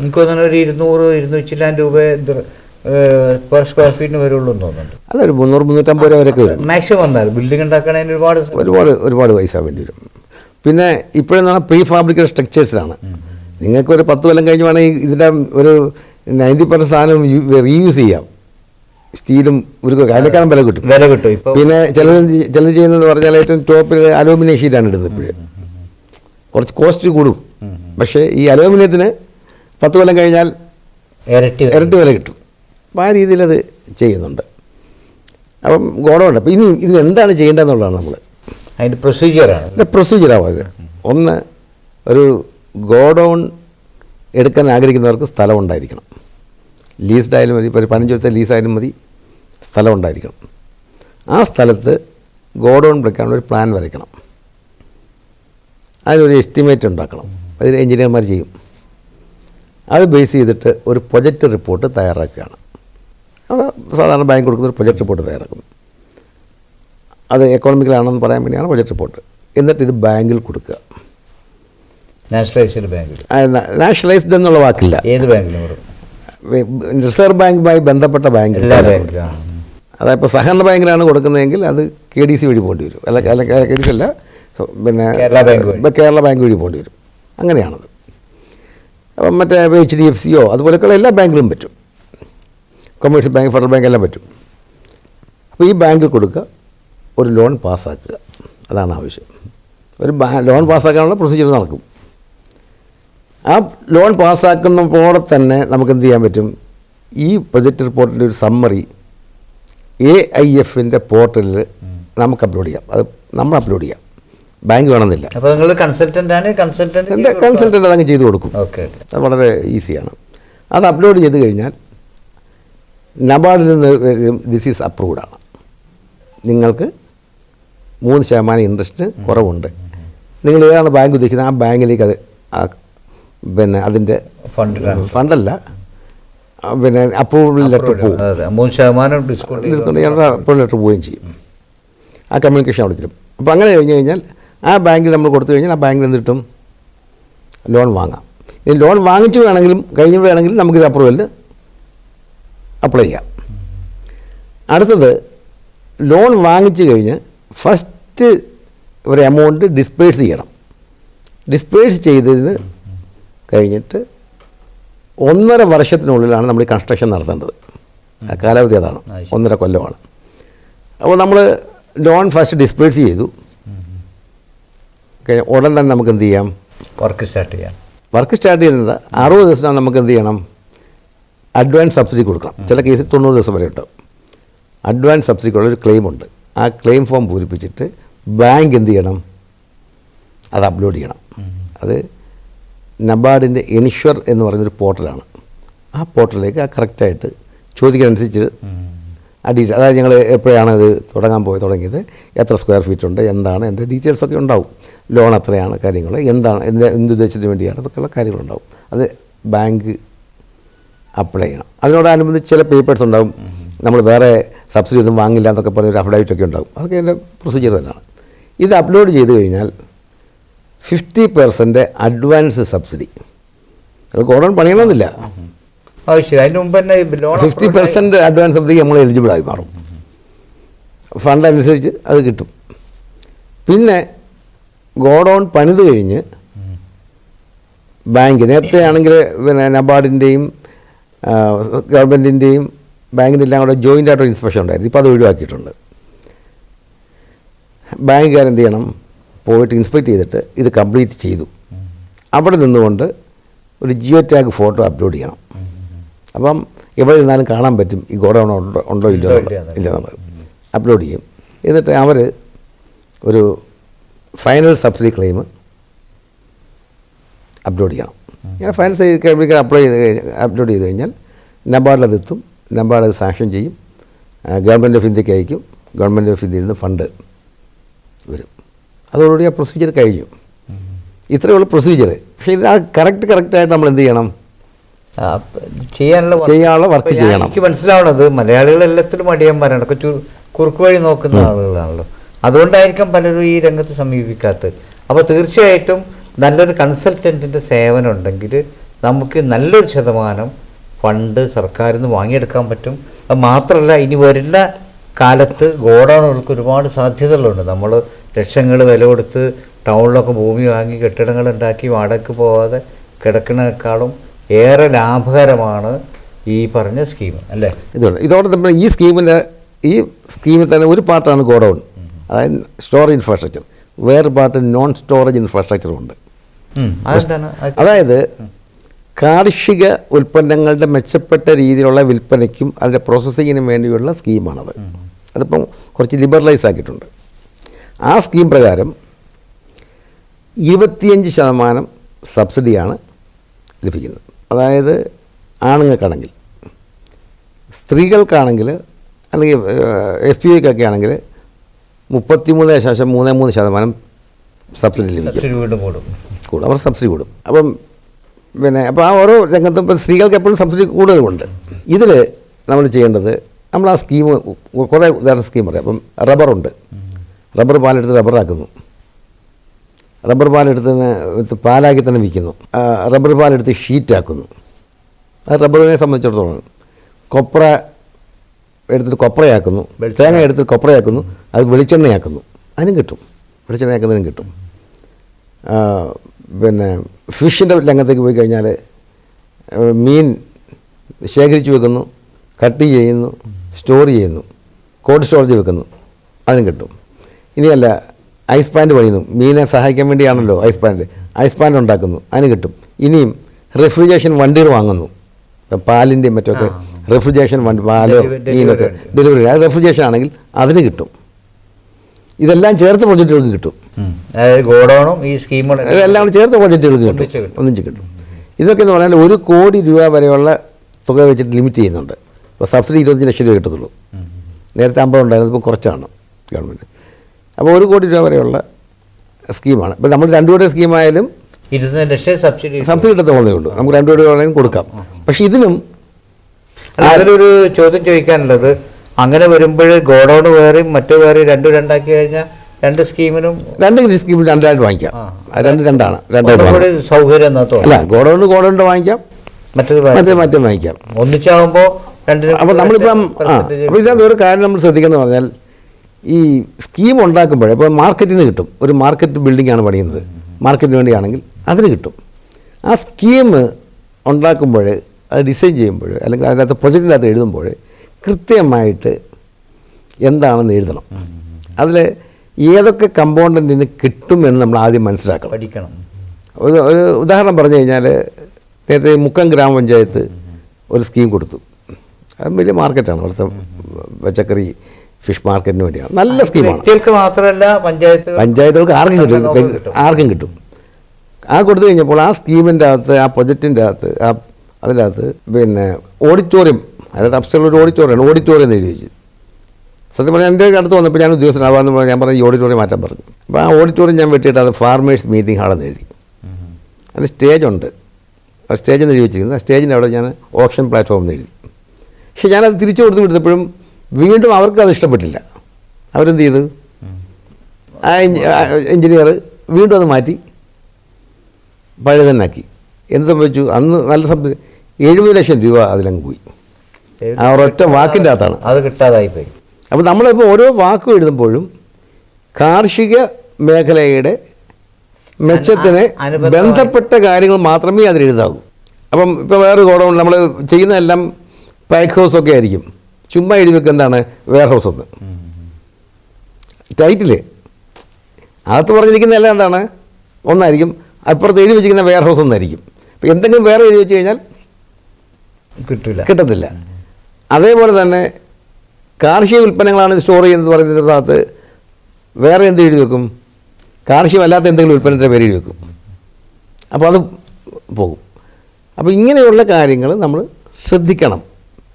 എനിക്ക് തോന്നുന്നു ഒരു ഇരുന്നൂറ് ഇരുന്നൂറ്റിലാം രൂപ പെർ സ്ക്വയർ ഫീറ്റിന് വരുള്ളൂ എന്ന് തോന്നുന്നുണ്ട്. അല്ല ഒരു മുന്നൂറ് മുന്നൂറ്റമ്പത് രൂപ വരെയൊക്കെ മാക്സിമം ബിൽഡിംഗ് ഉണ്ടാക്കണതിന് ഒരുപാട് ഒരുപാട് ഒരുപാട് പൈസ വേണ്ടി വരും. പിന്നെ ഇപ്പോഴെന്ന് പറഞ്ഞാൽ പ്രീ ഫാബ്രിക്കേറ്റ് സ്ട്രക്ചേഴ്സിലാണ് നിങ്ങൾക്കൊരു പത്ത് കൊല്ലം കഴിഞ്ഞ് വേണമെങ്കിൽ ഇതിന്റെ ഒരു നയന്റി പെർസെന്റ് സാധനം റീയൂസ് ചെയ്യാം. സ്റ്റീലും ഒരു അതിനേക്കാളും വില കിട്ടും. വില കിട്ടും. പിന്നെ ചിലർ ചിലർ ചെയ്യുന്നതെന്ന് പറഞ്ഞാൽ ഏറ്റവും ടോപ്പിൽ അലൂമിനിയം ഷീറ്റാണ് ഇടുന്നത് ഇപ്പോഴും. കുറച്ച് കോസ്റ്റ് കൂടും. പക്ഷേ ഈ അലൂമിനിയത്തിന് പത്ത് കൊല്ലം കഴിഞ്ഞാൽ ഇരട്ടി ഇരട്ടി വില കിട്ടും. അപ്പോൾ ആ രീതിയിലത് ചെയ്യുന്നുണ്ട്. അപ്പം ഗോഡൗണ്ട് അപ്പോൾ ഇനി ഇതിന് എന്താണ് ചെയ്യേണ്ടതെന്നുള്ളതാണ് നമ്മൾ അതിന്റെ പ്രൊസീജിയറാണ് അതിന്റെ പ്രൊസീജിയറാവും അത് ഒന്ന് ഒരു ഗോഡൗൺ എടുക്കാൻ ആഗ്രഹിക്കുന്നവർക്ക് സ്ഥലം ഉണ്ടായിരിക്കണം. ലീസ്ഡ് ആയാലും മതി ഇപ്പോൾ ഒരു പതിനഞ്ച് വർഷത്തെ ലീസായാലും മതി സ്ഥലം ഉണ്ടായിരിക്കണം. ആ സ്ഥലത്ത് ഗോഡൗൺ വെക്കാനുള്ള ഒരു പ്ലാൻ വരയ്ക്കണം. അതിനൊരു എസ്റ്റിമേറ്റ് ഉണ്ടാക്കണം. അതിന് എഞ്ചിനീയർമാർ ചെയ്യും. അത് ബേസ് ചെയ്തിട്ട് ഒരു പ്രൊജക്റ്റ് റിപ്പോർട്ട് തയ്യാറാക്കുകയാണ്. അവിടെ സാധാരണ ബാങ്ക് കൊടുക്കുന്ന ഒരു പ്രൊജക്റ്റ് റിപ്പോർട്ട് തയ്യാറാക്കും അത് എക്കോണമിക്കലാണെന്ന് പറയാൻ വേണ്ടിയാണ് ബജറ്റ് റിപ്പോർട്ട് എന്നിട്ട് ഇത് ബാങ്കിൽ കൊടുക്കുക. നാഷണലൈസ്ഡ് ബാങ്കിൽ നാഷണലൈസ്ഡ് എന്നുള്ള വാക്കില്ല. ഏത് ബാങ്കിലും റിസർവ് ബാങ്കുമായി ബന്ധപ്പെട്ട ബാങ്കിൽ അതായത് ഇപ്പോൾ സഹകരണ ബാങ്കിലാണ് കൊടുക്കുന്നതെങ്കിൽ അത് കെ ഡി സി വഴി പോകേണ്ടി വരും. അല്ല അല്ല കെ ഡി സി അല്ല പിന്നെ കേരള ബാങ്ക് വഴി. കേരള ബാങ്ക് വഴി പോകേണ്ടി വരും. അങ്ങനെയാണത്. അപ്പം മറ്റേ എച്ച് ഡി എഫ് സിയോ അതുപോലെയൊക്കെയുള്ള എല്ലാ ബാങ്കിലും പറ്റും. കൊമേഴ്സ്യൽ ബാങ്ക് ഫെഡറൽ ബാങ്ക് എല്ലാം പറ്റും. അപ്പോൾ ഈ ബാങ്കിൽ കൊടുക്കുക. ഒരു ലോൺ പാസ്സാക്കുക. അതാണ് ആവശ്യം ഒരു ലോൺ പാസ്സാക്കാനുള്ള പ്രൊസീജിയർ നടക്കും. ആ ലോൺ പാസ്സാക്കുന്നതോടെ തന്നെ നമുക്ക് എന്ത് ചെയ്യാൻ പറ്റും? ഈ പ്രൊജക്റ്റ് റിപ്പോർട്ടിന്റെ ഒരു സമ്മറി എ ഐ എഫിന്റെ പോർട്ടലിൽ നമുക്ക് അപ്ലോഡ് ചെയ്യാം. അത് നമ്മൾ അപ്ലോഡ് ചെയ്യാം. ബാങ്ക് വേണമെന്നില്ല. അപ്പോൾ നിങ്ങൾ കൺസൾട്ടന്റ് ആണ് കൺസൾട്ടന്റ് എന്റെ കൺസൾട്ടന്റ് അതങ്ങ് ചെയ്ത് കൊടുക്കും. ഓക്കെ അത് വളരെ ഈസിയാണ്. അത് അപ്ലോഡ് ചെയ്ത് കഴിഞ്ഞാൽ നബാർഡിൽ നിന്ന് ദിസ് ഈസ് അപ്രൂവ്ഡ് ആണ്. നിങ്ങൾക്ക് മൂന്ന് ശതമാനം ഇൻട്രസ്റ്റ് കുറവുണ്ട്. നിങ്ങൾ ഏതാണ് ബാങ്ക് ഉദ്ദേശിക്കുന്നത്? ആ ബാങ്കിലേക്ക് അത് പിന്നെ അതിന്റെ ഫണ്ട് ഫണ്ടല്ല പിന്നെ അപ്രൂവൽ ലെറ്റർ പോകും മൂന്ന് ശതമാനം ഡിസ്കൗണ്ട് ഡിസ്കൗണ്ട് അപ്രൂവൽ ലെറ്റർ പോവുകയും ചെയ്യും. ആ കമ്മ്യൂണിക്കേഷൻ അവിടെ തരും. അപ്പോൾ അങ്ങനെ കഴിഞ്ഞ് കഴിഞ്ഞാൽ ആ ബാങ്കിൽ നമ്മൾ കൊടുത്തു കഴിഞ്ഞാൽ ആ ബാങ്കിൽ എന്ത് കിട്ടും? ലോൺ വാങ്ങാം. ഇനി ലോൺ വാങ്ങിച്ചു വേണമെങ്കിലും കഴിഞ്ഞ് വേണമെങ്കിലും നമുക്കിത് അപ്രൂവൽ അപ്ലൈ ചെയ്യാം. അടുത്തത് ലോൺ വാങ്ങിച്ചു കഴിഞ്ഞ് ഫസ്റ്റ് ഒരു എമൗണ്ട് ഡിസ്പേഴ്സ് ചെയ്യണം. ഡിസ്പേഴ്സ് ചെയ്തതിന് കഴിഞ്ഞിട്ട് ഒന്നര വർഷത്തിനുള്ളിലാണ് നമ്മൾ ഈ കൺസ്ട്രക്ഷൻ നടത്തേണ്ടത്. ആ കാലാവധി അതാണ്. ഒന്നര കൊല്ലമാണ്. അപ്പോൾ നമ്മൾ ലോൺ ഫസ്റ്റ് ഡിസ്പേഴ്സ് ചെയ്തു. കഴിഞ്ഞ ഉടൻ തന്നെ നമുക്ക് എന്ത് ചെയ്യാം? വർക്ക് സ്റ്റാർട്ട് ചെയ്യാം. വർക്ക് സ്റ്റാർട്ട് ചെയ്യുന്നത് അറുപത് ദിവസം നമുക്ക് എന്ത് ചെയ്യണം? അഡ്വാൻസ് സബ്സിഡി കൊടുക്കണം. ചില കേസിൽ തൊണ്ണൂറ് ദിവസം വരെ ഉണ്ടാവും അഡ്വാൻസ് സബ്സിഡിക്കുള്ള ഒരു ക്ലെയിം ഉണ്ട്. ആ ക്ലെയിം ഫോം പൂരിപ്പിച്ചിട്ട് ബാങ്ക് എന്ത് ചെയ്യണം? അത് അപ്ലോഡ് ചെയ്യണം. അത് നബാർഡിന്റെ ഇൻഷ്വർ എന്ന് പറയുന്നൊരു പോർട്ടലാണ്. ആ പോർട്ടലിലേക്ക് ആ കറക്റ്റായിട്ട് ചോദിക്കാനനുസരിച്ച് ഡീറ്റെയിൽ അതായത് ഞങ്ങൾ എപ്പോഴാണ് ഇത് തുടങ്ങാൻ പോയി തുടങ്ങിയത്? എത്ര സ്ക്വയർ ഫീറ്റ് ഉണ്ട്? എന്താണ്? എന്റെ ഡീറ്റെയിൽസൊക്കെ ഉണ്ടാവും. ലോൺ എത്രയാണ്? കാര്യങ്ങൾ എന്താണ്? എന്ത് എന്ത് ഉദ്ദേശത്തിന് വേണ്ടിയാണ്? അതൊക്കെയുള്ള കാര്യങ്ങളുണ്ടാവും. അത് ബാങ്ക് അപ്ലൈ ചെയ്യണം. അതിനോടനുബന്ധിച്ച് ചില പേപ്പേഴ്സ് ഉണ്ടാവും. നമ്മൾ വേറെ സബ്സിഡി ഒന്നും വാങ്ങില്ല എന്നൊക്കെ പറഞ്ഞ ഒരു അഫിഡാവിറ്റൊക്കെ ഒക്കെ ഉണ്ടാകും. അതൊക്കെ എന്റെ പ്രൊസീജിയർ തന്നെയാണ്. ഇത് അപ്ലോഡ് ചെയ്ത് കഴിഞ്ഞാൽ ഫിഫ്റ്റി പെർസെന്റ് അഡ്വാൻസ് സബ്സിഡി അത് ഗോഡൗൺ പണിയണമെന്നില്ല. ഫിഫ്റ്റി പെർസെന്റ് അഡ്വാൻസ് സബ്സിഡി നമ്മൾ എലിജിബിൾ ആയി മാറും. ഫണ്ട് അനുസരിച്ച് അത് കിട്ടും. പിന്നെ ഗോഡൗൺ പണിത് കഴിഞ്ഞ് ബാങ്ക് നേരത്തെ ആണെങ്കിൽ പിന്നെ നബാർഡിന്റെയും ഗവൺമെന്റിന്റെയും ബാങ്കിന്റെ എല്ലാം കൂടെ ജോയിന്റ് ആയിട്ടൊരു ഇൻസ്പെക്ഷൻ ഉണ്ടായിരുന്നു. ഇപ്പോൾ അത് ഒഴിവാക്കിയിട്ടുണ്ട്. ബാങ്കുകാരെന്ത് ചെയ്യണം? പോയിട്ട് ഇൻസ്പെക്ട് ചെയ്തിട്ട് ഇത് കംപ്ലീറ്റ് ചെയ്തു. അവിടെ നിന്നുകൊണ്ട് ഒരു ജിയോ ടാഗ് ഫോട്ടോ അപ്ലോഡ് ചെയ്യണം. അപ്പം എവിടെ ഇരുന്നാലും കാണാൻ പറ്റും ഈ ഗോഡൗൺ ഉണ്ടോ ഉണ്ടോ ഇല്ലയോ. ഇല്ല നമ്മൾ അപ്ലോഡ് ചെയ്യും. എന്നിട്ട് അവർ ഒരു ഫൈനൽ സബ്സിഡി ക്ലെയിം അപ്ലോഡ് ചെയ്യണം. ഇങ്ങനെ ഫൈനൽ സബ്സിഡി ക്ലെയിം ചെയ്ത് അപ്ലോഡ് ചെയ്ത് കഴിഞ്ഞാൽ നബാർഡിൽ അത് സാങ്ഷൻ ചെയ്യും. ഗവൺമെന്റ് ഓഫ് ഇന്ത്യയ്ക്ക് അയക്കും. ഗവൺമെന്റ് ഓഫ് ഇന്ത്യയിൽ നിന്ന് ഫണ്ട് വരും. അതോടുകൂടി ആ പ്രൊസീജിയർ കഴിഞ്ഞു. ഇത്രയേ ഉള്ളൂ പ്രൊസീജിയർ പക്ഷേ ഇതിനകത്ത് ആ കറക്റ്റ് കറക്റ്റായിട്ട് നമ്മൾ എന്ത് ചെയ്യണം? ചെയ്യാനുള്ള ചെയ്യാനുള്ള വർക്ക് ചെയ്യണം. എനിക്ക് മനസ്സിലാവണത് മലയാളികൾ എല്ലാത്തിലും അടിയാൻ പറയണം ചു- കുറുക്ക് വഴി നോക്കുന്ന ആളുകളാണല്ലോ. അതുകൊണ്ടായിരിക്കും പലരും ഈ രംഗത്ത് സമീപിക്കാത്തത്. അപ്പോൾ തീർച്ചയായിട്ടും നല്ലൊരു കൺസൾട്ടന്റിന്റെ സേവനം ഉണ്ടെങ്കിൽ നമുക്ക് നല്ലൊരു ശതമാനം ഫണ്ട് സർക്കാരിൽ നിന്ന് വാങ്ങിയെടുക്കാൻ പറ്റും. അത് മാത്രമല്ല ഇനി വരുന്ന കാലത്ത് ഗോഡൗണുകൾക്ക് ഒരുപാട് സാധ്യതകളുണ്ട്. നമ്മൾ ലക്ഷങ്ങൾ വില കൊടുത്ത് ടൗണിലൊക്കെ ഭൂമി വാങ്ങി കെട്ടിടങ്ങൾ ഉണ്ടാക്കി വാടകയ്ക്ക് പോവാതെ കിടക്കുന്നതിനേക്കാളും ഏറെ ലാഭകരമാണ് ഈ പറഞ്ഞ സ്കീം അല്ലേ? ഇതുണ്ട്. ഇതോടെ നമ്മൾ ഈ സ്കീമിന്റെ ഈ സ്കീമിൽ തന്നെ ഒരു പാർട്ടാണ് ഗോഡൗൺ. അതായത് സ്റ്റോറേജ് ഇൻഫ്രാസ്ട്രക്ചർ. വേറെ പാർട്ട് നോൺ സ്റ്റോറേജ് ഇൻഫ്രാസ്ട്രക്ചറും ഉണ്ട്. അതായത് കാർഷിക ഉൽപ്പന്നങ്ങളുടെ മെച്ചപ്പെട്ട രീതിയിലുള്ള വിൽപ്പനയ്ക്കും അതിന്റെ പ്രോസസ്സിങ്ങിനും വേണ്ടിയുള്ള സ്കീമാണത്. അതിപ്പം കുറച്ച് ലിബറലൈസ് ആക്കിയിട്ടുണ്ട്. ആ സ്കീം പ്രകാരം ഇരുപത്തിയഞ്ച് ശതമാനം സബ്സിഡിയാണ് ലഭിക്കുന്നത്. അതായത് ആണുങ്ങൾക്കാണെങ്കിൽ സ്ത്രീകൾക്കാണെങ്കിൽ അല്ലെങ്കിൽ എഫ് പി ഐക്കൊക്കെ ആണെങ്കിൽ മുപ്പത്തിമൂന്ന് ദശാംശം മൂന്ന് മൂന്ന് ശതമാനം സബ്സിഡി ലഭിക്കും. കൂടും. അവർ സബ്സിഡി കൂടും. അപ്പം പിന്നെ അപ്പോൾ ആ ഓരോ രംഗത്തും ഇപ്പം സ്ത്രീകൾക്ക് എപ്പോഴും സബ്സിഡി കൂടുതലുണ്ട് ഇതിൽ നമ്മൾ ചെയ്യേണ്ടത് നമ്മൾ ആ സ്കീം കുറേ ഉദാഹരണ സ്കീം പറയാം. അപ്പം റബ്ബറുണ്ട് റബ്ബർ പാലെടുത്ത് റബ്ബറാക്കുന്നു. റബ്ബർ പാലെടുത്ത് തന്നെ പാലാക്കി തന്നെ വിൽക്കുന്നു. റബ്ബർ പാലെടുത്ത് ഷീറ്റാക്കുന്നു. അത് റബ്ബറിനെ സംബന്ധിച്ചിടത്തോളം കൊപ്ര എടുത്തിട്ട് കൊപ്രയാക്കുന്നു. തേങ്ങ എടുത്തിട്ട് കൊപ്രയാക്കുന്നു. അത് വെളിച്ചെണ്ണയാക്കുന്നു. അതിനും കിട്ടും. വെളിച്ചെണ്ണയാക്കുന്നതിനും കിട്ടും. പിന്നെ ഫിഷിന്റെ രംഗത്തേക്ക് പോയി കഴിഞ്ഞാൽ മീൻ ശേഖരിച്ച് വെക്കുന്നു കട്ട് ചെയ്യുന്നു സ്റ്റോർ ചെയ്യുന്നു കോൾഡ് സ്റ്റോറേജ് വെക്കുന്നു അതിനും കിട്ടും. ഇനിയല്ല ഐസ് പാന്റ് പണിയുന്നു. മീനെ സഹായിക്കാൻ വേണ്ടിയാണല്ലോ ഐസ് പാന്റ് ഐസ് പാന്റ് ഉണ്ടാക്കുന്നു അതിന് കിട്ടും. ഇനിയും റെഫ്രിജറേഷൻ വണ്ടികൾ വാങ്ങുന്നു. പാലിന്റെയും മറ്റൊക്കെ റെഫ്രിജറേഷൻ വണ്ടി പാലോ മീനൊക്കെ ഡെലിവറി. റെഫ്രിജറേഷൻ ആണെങ്കിൽ അതിന് കിട്ടും. ഇതെല്ലാം ചേർത്ത് പ്രൊജക്റ്റുകൾക്ക് കിട്ടും. അതായത് ഗോഡൗണും ഈ സ്കീമും ഇതെല്ലാം കൂടി ചേർത്ത് പ്രൊജക്റ്റുകൾക്ക് കിട്ടും. ഒന്നിച്ച് കിട്ടും. ഇതൊക്കെ എന്ന് പറഞ്ഞാൽ ഒരു കോടി രൂപ വരെയുള്ള തുക വെച്ചിട്ട് ലിമിറ്റ് ചെയ്യുന്നുണ്ട്. ഇപ്പോൾ സബ്സിഡി ഇരുപത്തഞ്ച് ലക്ഷം രൂപ കിട്ടത്തുള്ളൂ. നേരത്തെ അമ്പത് ഉണ്ടായിരുന്നു ഇപ്പോൾ കുറച്ചാണ് ഗവൺമെന്റ് അപ്പോൾ ഒരു കോടി രൂപ വരെയുള്ള സ്കീമാണ്. ഇപ്പോൾ നമ്മൾ രണ്ടു കോടി സ്കീമായാലും ഇരുപത്തഞ്ച് ലക്ഷം സബ്സിഡി സബ്സിഡി കിട്ടത്തുള്ളതേ ഉള്ളൂ. നമുക്ക് രണ്ടു കോടി വേണമെങ്കിലും കൊടുക്കാം. പക്ഷേ ഇതിനും അതിലൊരു ചോദ്യം ചോദിക്കാനുള്ളത്. അങ്ങനെ വരുമ്പോൾ ഗോഡൗൺ വേറെയും മറ്റു വേറെ രണ്ടും രണ്ടാക്കി കഴിഞ്ഞാൽ രണ്ട് സ്കീമിനും രണ്ട് സ്കീമിൽ രണ്ടായിട്ട് വാങ്ങിക്കാം. രണ്ട് രണ്ടാണ്. രണ്ടായിട്ട് സൗകര്യം അല്ല തോന്നുന്നു ഗോഡൗണ് വാങ്ങിക്കാം. മറ്റേത് മറ്റേ മറ്റേ വാങ്ങിക്കാം. ഒന്നിച്ചാകുമ്പോൾ രണ്ടിനും അപ്പോൾ നമ്മളിപ്പം ആ അപ്പോൾ ഇതിനകത്ത് ഒരു കാര്യം നമ്മൾ ശ്രദ്ധിക്കണം പറഞ്ഞാൽ ഈ സ്കീം ഉണ്ടാക്കുമ്പോഴേ ഇപ്പോൾ മാർക്കറ്റിന് കിട്ടും. ഒരു മാർക്കറ്റ് ബിൽഡിംഗ് ആണ് പണിയുന്നത്. മാർക്കറ്റിന് വേണ്ടിയാണെങ്കിൽ അതിന് കിട്ടും. ആ സ്കീം ഉണ്ടാക്കുമ്പോൾ അത് ഡിസൈൻ ചെയ്യുമ്പോൾ അല്ലെങ്കിൽ അതിനകത്ത് പ്രൊജക്റ്റിനകത്ത് എഴുതുമ്പോൾ കൃത്യമായിട്ട് എന്താണെന്ന് എഴുതണം. അതിൽ ഏതൊക്കെ കമ്പോണ്ടന്റിന് കിട്ടുമെന്ന് നമ്മൾ ആദ്യം മനസ്സിലാക്കണം. പഠിക്കണം. ഒരു ഒരു ഉദാഹരണം പറഞ്ഞു കഴിഞ്ഞാൽ നേരത്തെ മുക്കം ഗ്രാമപഞ്ചായത്ത് ഒരു സ്കീം കൊടുത്തു. അത് വലിയ മാർക്കറ്റാണ്. അവിടുത്തെ പച്ചക്കറി ഫിഷ് മാർക്കറ്റിന് വേണ്ടിയാണ്. നല്ല സ്കീമാണ് മാത്രമല്ല പഞ്ചായത്ത് പഞ്ചായത്തുകൾക്ക് ആർക്കും കിട്ടും. ആർക്കും കിട്ടും. ആ കൊടുത്തു കഴിഞ്ഞപ്പോൾ ആ സ്കീമിന്റെ അകത്ത് ആ പ്രൊജക്റ്റിന്റെ അകത്ത് ആ അതിന്റെ അകത്ത് പിന്നെ ഓഡിറ്റോറിയം അതിനകത്ത് അപ്സ്റ്റൽ ഒരു ഓഡിറ്റോറിയമാണ് ഓഡിറ്റോറിയം എന്ന് എഴുതി വെച്ചു സത്യം പറഞ്ഞാൽ എന്റെ അടുത്ത് വന്നപ്പോൾ ഞാൻ ഉദ്യോഗസ്ഥനാവാന്ന് പറഞ്ഞാൽ ഞാൻ പറഞ്ഞ ഈ ഓഡിറ്റോറിയം മാറ്റാൻ പറഞ്ഞു. അപ്പോൾ ആ ഓഡിറ്റോറിയം ഞാൻ വെട്ടിയിട്ട് അത് ഫാർമേഴ്സ് മീറ്റിംഗ് ഹാളെന്ന് എഴുതി. അതിന് സ്റ്റേജുണ്ട് ആ സ്റ്റേജ് എന്ന് എഴുതി വെച്ചിരിക്കുന്നത്. ആ സ്റ്റേജിന്റെ അവിടെ ഞാൻ ഓപ്ഷൻ പ്ലാറ്റ്ഫോം എന്ന് എഴുതി. പക്ഷേ ഞാനത് തിരിച്ചു കൊടുത്ത് വിടുന്നപ്പോഴും വീണ്ടും അവർക്ക് അത് ഇഷ്ടപ്പെട്ടില്ല. അവരെന്ത് ചെയ്തു? ആ എഞ്ചിനീയർ വീണ്ടും അത് മാറ്റി പഴയ തന്നെ ആക്കി. എന്ത് സംഭവിച്ചു? അന്ന് നല്ല സംഭവം എഴുപത് ലക്ഷം രൂപ അതിലങ്ങ് പോയി. ആ ഒരൊറ്റ വാക്കിന്റെ അകത്താണ്. അത് കിട്ടാതായി പോയി അപ്പോൾ നമ്മളിപ്പോൾ ഓരോ വാക്കും എഴുതുമ്പോഴും കാർഷിക മേഖലയുടെ മെച്ചത്തിന് ബന്ധപ്പെട്ട കാര്യങ്ങൾ മാത്രമേ അതിൽ എഴുതാവൂ. അപ്പം ഇപ്പോൾ വേറെ ഗോഡൗൺ നമ്മൾ ചെയ്യുന്നതെല്ലാം പാക്ക് ഹൗസ് ഒക്കെ ആയിരിക്കും. ചുമ്മാ എഴുതി വെക്കുക എന്താണ്? വെയർ ഹൗസ് എന്ന് ടൈറ്റിൽ. അകത്ത് പറഞ്ഞിരിക്കുന്നതെല്ലാം എന്താണ്? ഒന്നായിരിക്കും. അപ്പുറത്ത് എഴുതി വെച്ചിരിക്കുന്ന വെയർ ഹൗസ് ഒന്നായിരിക്കും. അപ്പോൾ എന്തെങ്കിലും വേറെ എഴുതി വെച്ച് കഴിഞ്ഞാൽ കിട്ടില്ല കിട്ടത്തില്ല. അതേപോലെ തന്നെ കാർഷിക ഉൽപ്പന്നങ്ങളാണ് സ്റ്റോർ ചെയ്യുന്നത് പറയുന്നതിനകത്ത് വേറെ എന്ത് എഴുതി വെക്കും? കാർഷികമല്ലാത്ത എന്തെങ്കിലും ഉൽപ്പന്നത്തിന്റെ പേര് എഴുതി വെക്കും. അപ്പോൾ അത് പോകും. അപ്പോൾ ഇങ്ങനെയുള്ള കാര്യങ്ങൾ നമ്മൾ ശ്രദ്ധിക്കണം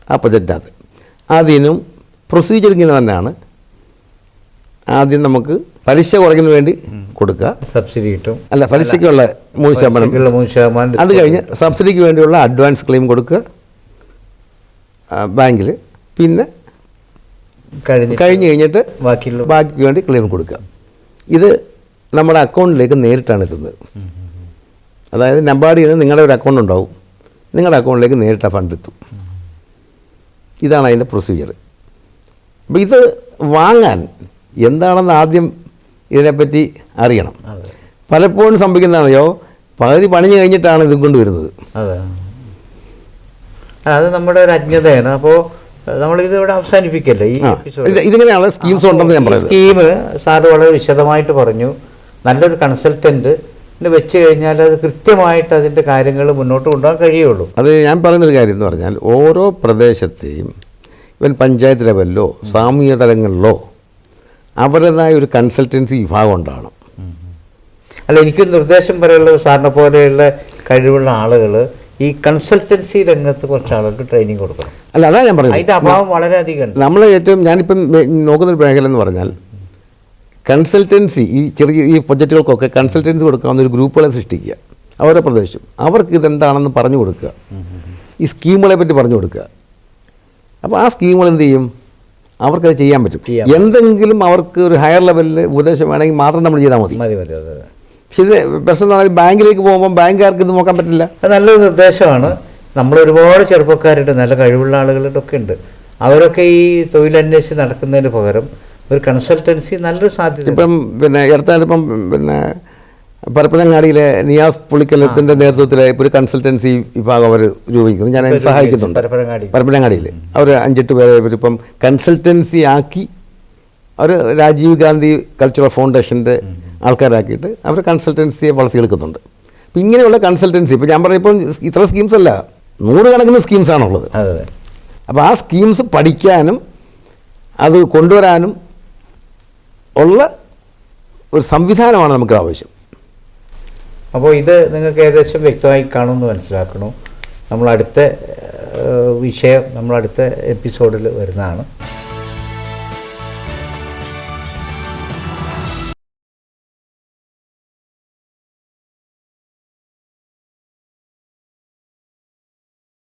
ആ പ്രൊജക്റ്റിനകത്ത്. അതിനും പ്രൊസീജിയർ ഇങ്ങനെ തന്നെയാണ്. ആദ്യം നമുക്ക് പലിശ കുറയ്ക്കുന്നതിന് വേണ്ടി കൊടുക്കുക. സബ്സിഡി കിട്ടും. അല്ല പലിശയ്ക്കുള്ള മൂന്ന് ശതമാനം. പലിശയ്ക്കുള്ള മൂന്ന് ശതമാനം അത് കഴിഞ്ഞ് സബ്സിഡിക്ക് വേണ്ടിയുള്ള അഡ്വാൻസ് ക്ലെയിം കൊടുക്കുക. ബാങ്കിൽ പിന്നെ കഴിഞ്ഞ് കഴിഞ്ഞ് കഴിഞ്ഞിട്ട് ബാക്കിയുള്ള ബാക്കിക്ക് വേണ്ടി ക്ലെയിം കൊടുക്കുക. ഇത് നമ്മുടെ അക്കൗണ്ടിലേക്ക് നേരിട്ടാണ് എത്തുന്നത്. അതായത് നമ്പാടിയിൽ നിന്ന് നിങ്ങളുടെ ഒരു അക്കൗണ്ട് ഉണ്ടാവും. നിങ്ങളുടെ അക്കൗണ്ടിലേക്ക് നേരിട്ട് ആ ഫണ്ട് എത്തും. ഇതാണ് അതിന്റെ പ്രൊസീജിയർ അപ്പോൾ ഇത് വാങ്ങാൻ എന്താണെന്ന് ആദ്യം ഇതിനെപ്പറ്റി അറിയണം. പലപ്പോഴും സംഭവിക്കുന്നതാണോ പകുതി പണിഞ്ഞു കഴിഞ്ഞിട്ടാണ് ഇത് കൊണ്ടുവരുന്നത്. അതെ നമ്മുടെ ഒരു അജ്ഞതയാണ്. അപ്പോൾ നമ്മളിത് ഇവിടെ അവസാനിപ്പിക്കല്ലേ ഈ എപ്പിസോഡ് ഇതിങ്ങനെയാണ് സ്കീംസ് ഉണ്ടെന്ന് ഞാൻ പറയുന്നത്. സ്കീം സാറ് വളരെ വിശദമായിട്ട് പറഞ്ഞു. നല്ലൊരു കൺസൾട്ടന്റ് വെച്ച് കഴിഞ്ഞാൽ അത് കൃത്യമായിട്ട് അതിന്റെ കാര്യങ്ങൾ മുന്നോട്ട് കൊണ്ടുപോകാൻ കഴിയുള്ളൂ. അത് ഞാൻ പറയുന്നൊരു കാര്യം എന്ന് പറഞ്ഞാൽ ഓരോ പ്രദേശത്തെയും ഇവൻ പഞ്ചായത്ത് ലെവലിലോ സാമൂഹിക തലങ്ങളിലോ അവരുടേതായ ഒരു കൺസൾട്ടൻസി വിഭാഗം ഉണ്ടാകണം അല്ല എനിക്ക് നിർദ്ദേശം പറയാനുള്ളത് സാറിനെ പോലെയുള്ള കഴിവുള്ള ആളുകൾ ഈ കൺസൾട്ടൻസി രംഗത്ത് കുറച്ച് ആളുകൾക്ക് ട്രെയിനിങ് കൊടുക്കണം. അല്ല അതാ ഞാൻ അതിന്റെ പറയുന്നത് അഭാവം വളരെയധികം നമ്മൾ ഏറ്റവും ഞാനിപ്പം നോക്കുന്ന നോക്കുന്നൊരു മേഖല എന്ന് പറഞ്ഞാൽ കൺസൾട്ടൻസി ഈ ചെറിയ ഈ പ്രൊജക്റ്റുകൾക്കൊക്കെ കൺസൾട്ടൻസി കൊടുക്കാവുന്ന ഒരു ഗ്രൂപ്പുകളെ സൃഷ്ടിക്കുക. അവരുടെ പ്രദേശം. അവർക്ക് ഇതെന്താണെന്ന് പറഞ്ഞു കൊടുക്കുക. ഈ സ്കീമുകളെ പറ്റി പറഞ്ഞു കൊടുക്കുക. അപ്പോൾ ആ സ്കീമുകൾ എന്ത് ചെയ്യും? അവർക്കത് ചെയ്യാൻ പറ്റും. എന്തെങ്കിലും അവർക്ക് ഒരു ഹയർ ലെവലിൽ ഉപദേശം വേണമെങ്കിൽ മാത്രം നമ്മൾ ചെയ്താൽ മതി. പക്ഷേ ഇത് പ്രശ്നം ബാങ്കിലേക്ക് പോകുമ്പോൾ ബാങ്കുകാർക്ക് ഇത് നോക്കാൻ പറ്റില്ല. അത് നല്ലൊരു നിർദ്ദേശമാണ്. നമ്മൾ ഒരുപാട് ചെറുപ്പക്കാരുണ്ട്. നല്ല കഴിവുള്ള ആളുകളുടെ ഒക്കെ ഉണ്ട്. അവരൊക്കെ ഈ തൊഴിലന്വേഷിച്ച് നടക്കുന്നതിന് പകരം ഒരു കൺസൾട്ടൻസി നല്ലൊരു സാധ്യത. ഇപ്പം പിന്നെ അടുത്തായിട്ട് പിന്നെ പരപ്പനങ്ങാടിയിലെ നിയാസ് പുളിക്കലത്തിന്റെ നേതൃത്വത്തിലെ ഇപ്പോൾ ഒരു കൺസൾട്ടൻസി വിഭാഗം അവർ രൂപീകരിക്കുന്നു. ഞാൻ സഹായിക്കുന്നുണ്ട്. പരപ്പനങ്ങാടി പരപ്പനങ്ങാടിയിൽ അവർ അഞ്ചെട്ട് പേരെ ഇവരിപ്പം കൺസൾട്ടൻസി ആക്കി അവർ രാജീവ് ഗാന്ധി കൾച്ചറൽ ഫൗണ്ടേഷന്റെ ആൾക്കാരാക്കിയിട്ട് അവർ കൺസൾട്ടൻസിയെ വളർത്തിയെടുക്കുന്നുണ്ട്. അപ്പം ഇങ്ങനെയുള്ള കൺസൾട്ടൻസി ഇപ്പോൾ ഞാൻ പറയുമ്പോൾ ഇത്ര സ്കീംസ് അല്ല നൂറുകണക്കിന് സ്കീംസാണുള്ളത് അപ്പോൾ ആ സ്കീംസ് പഠിക്കാനും അത് കൊണ്ടുവരാനും ഉള്ള ഒരു സംവിധാനമാണ് നമുക്ക് ആവശ്യം. അപ്പോൾ ഇത് നിങ്ങൾക്ക് ഏകദേശം വ്യക്തമായി കാണുമെന്ന് മനസ്സിലാക്കണു നമ്മൾ അടുത്ത വിഷയം നമ്മൾ അടുത്ത എപ്പിസോഡിൽ വരുന്നതാണ്.